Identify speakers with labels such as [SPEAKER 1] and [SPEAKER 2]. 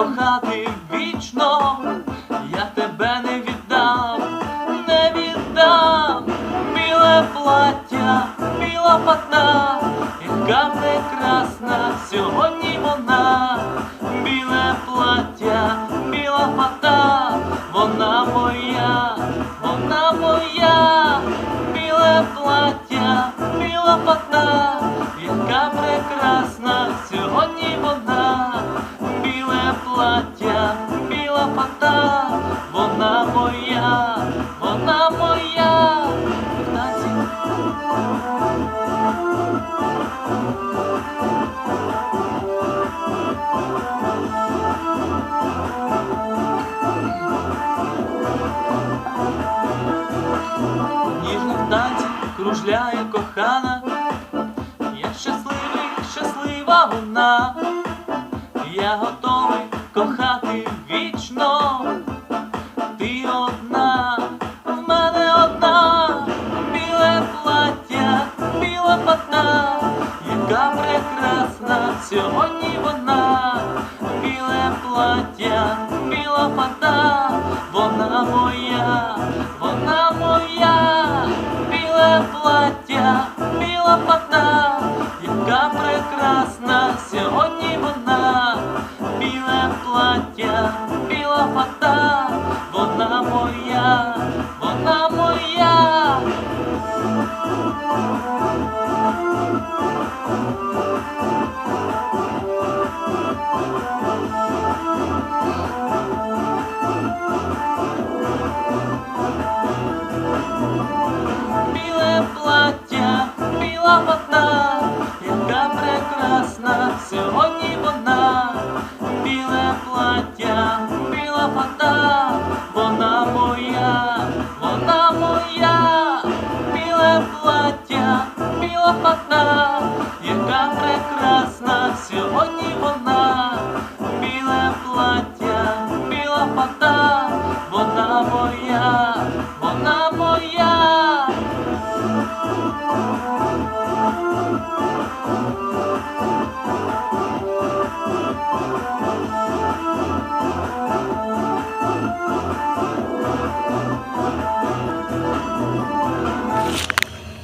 [SPEAKER 1] кохати вічно, я тебе не віддам, не віддам, біле плаття, біла патна, яка прекрасна сьогодні вона, біле плаття, біла пата, вона плаття, біла пата, вона моя, вона моя. В танці ніжно в танці кружляє кохана, я щасливий, щаслива вона, я готовий Кохати вічно, ти одна, в мене одна, біле плаття, біла патна, яка прекрасна сьогодні вона, біле плаття, біла пата, вона моя, вона моя, плаття, біла пата, вона моя, вона моя. біле плаття, біла вона, яка прекрасна сьогодні хлопотна, и так прекрасно. Сегодня он